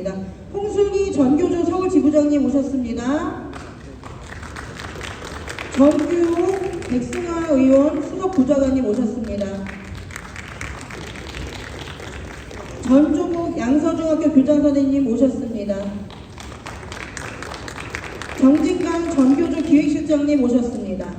모셨습니다. 홍순희 전교조 서울지부장님 모셨습니다. 정규 백승화 의원 수석 부좌관님 모셨습니다. 전종욱 양서중학교 교장 선생님 모셨습니다. 정진강 전교조 기획실장님 모셨습니다.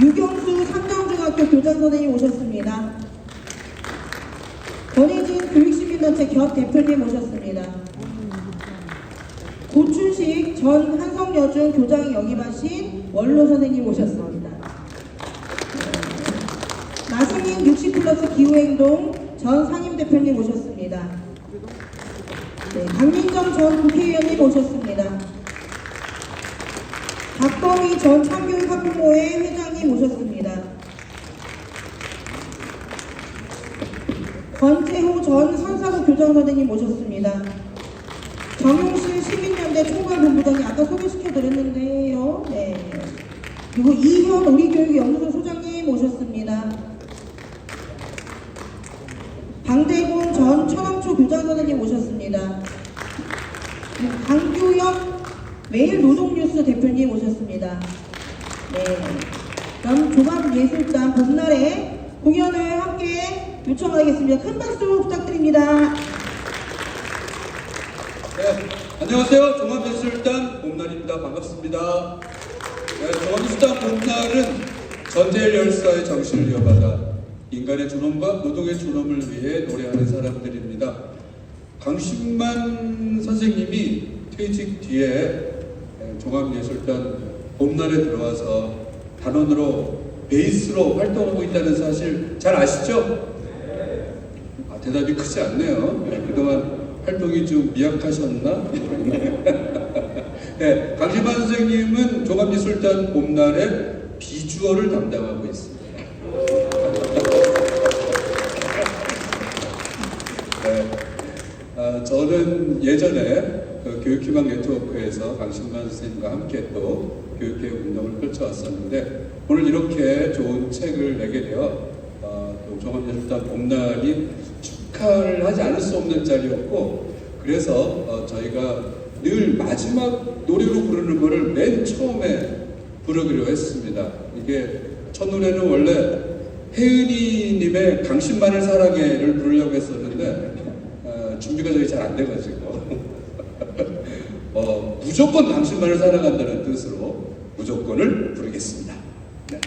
유경수 삼정중학교 교장 선생님 오셨습니다. 교육시민단체 겹 대표님 모셨습니다. 고춘식 전 한성여중 교장 역임하신 원로 선생님 오셨습니다. 나승인 60 플러스 기후행동 전 상임 대표님 오셨습니다. 네, 강민정 전 국회의원님 오셨습니다. 박범희 전 참교육학부모회 회장님 오셨습니다. 권태호 전 선사구 교장선생님 모셨습니다. 정용실 시민연대 총괄본부장님 아까 소개시켜드렸는데요. 네. 그리고 이현 우리교육연구소 소장님 모셨습니다. 방대곤 전 천왕초 교장선생님 모셨습니다. 강규영 매일 노동뉴스 대표님 오셨습니다. 네. 그럼 종합예술단 봄날에 공연을 함께 요청하겠습니다. 큰 박수 부탁드립니다. 네, 안녕하세요. 종합예술단 봄날입니다. 반갑습니다. 네, 종합예술단 봄날은 전제일 열사의 정신을 이어받아 인간의 존엄과 노동의 존엄을 위해 노래하는 사람들입니다. 강신만 선생님이 퇴직 뒤에 네, 종합예술단 봄날에 들어와서 단원으로 베이스로 활동하고 있다는 사실 잘 아시죠? 아, 대답이 크지 않네요. 네, 그동안 활동이 좀 미약하셨나? 네, 강신만 선생님은 종합예술단 봄날에 비주얼을 담당하고 있습니다. 네, 아, 저는 예전에 그 교육희망 네트워크에서 강신만 선생님과 함께 또 교육개혁 운동을 펼쳐왔었는데 오늘 이렇게 좋은 책을 내게 되어 어, 또 종합예술단 봄날이 축하를 하지 않을 수 없는 자리였고 그래서 어, 저희가 늘 마지막 노래로 부르는 거를 맨 처음에 부르기로 했습니다. 이게 첫 노래는 원래 혜은이님의 당신만을 사랑해를 부르려고 했었는데 어, 준비가 저희 잘 안 돼가지고 어, 무조건 당신만을 사랑한다는 뜻으로 무조건을 부르겠습니다. 네.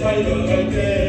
달려갈게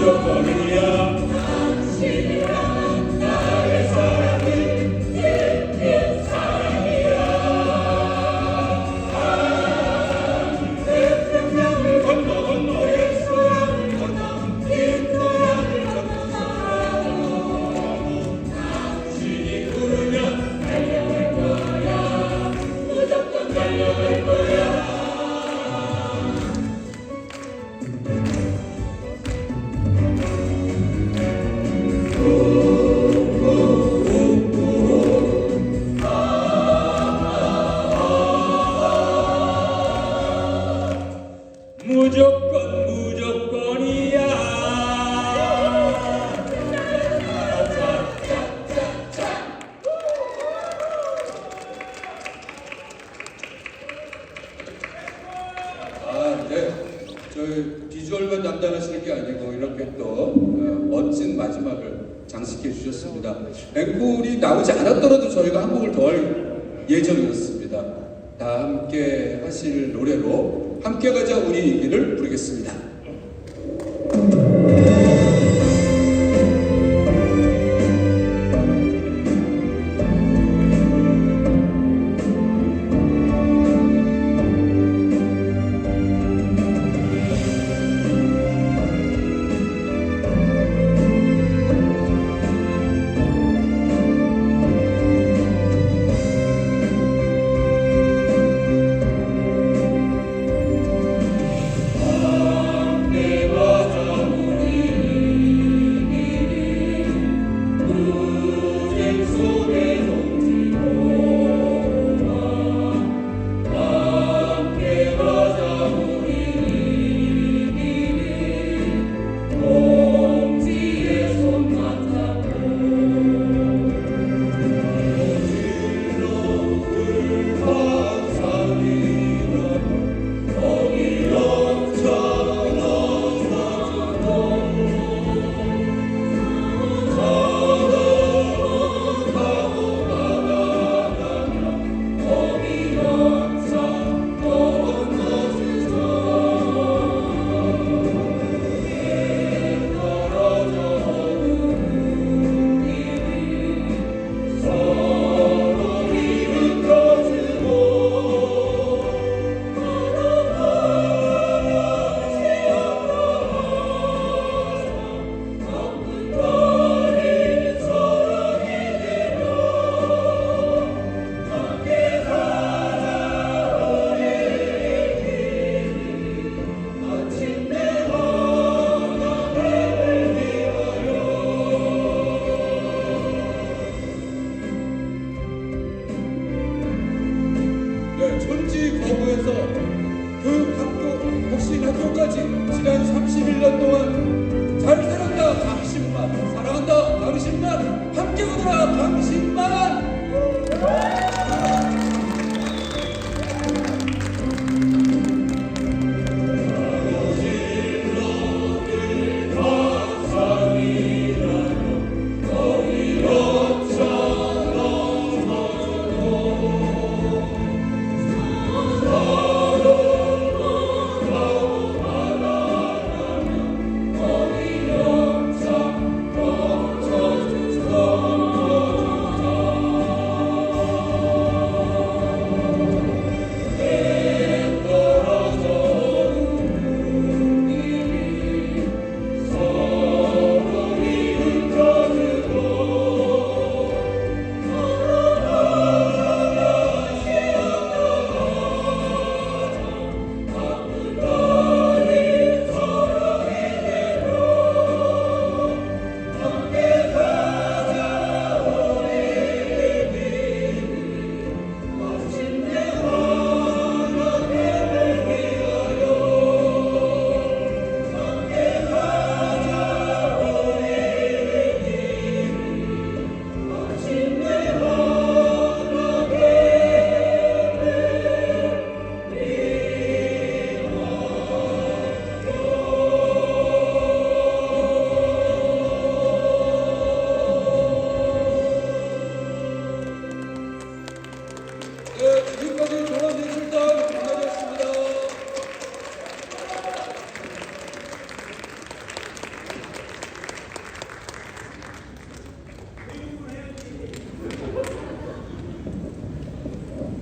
Joker. 그 비주얼만 담당하시는 게 아니고 이렇게 또 어, 멋진 마지막을 장식해 주셨습니다. 앵콜이 나오지 않았더라도 저희가 한 곡을 더할 예정이었습니다. 다 함께 하실 노래로 함께 가자 우리 얘기를 부르겠습니다. 지난 31년 동안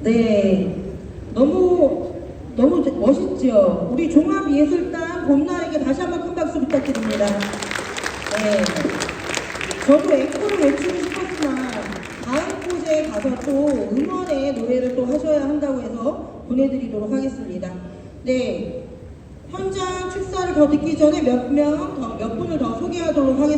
네, 너무 너무 멋있죠. 우리 종합예술단 봄날에게 다시 한번 큰 박수 부탁드립니다. 네, 저도 앵콜을 외치고 싶었지만 다음 곳에 가서 또 응원의 노래를 또 하셔야 한다고 해서 보내드리도록 하겠습니다. 네, 현장 축사를 더 듣기 전에 몇 명 더 몇 분을 더 소개하도록 하겠습니다.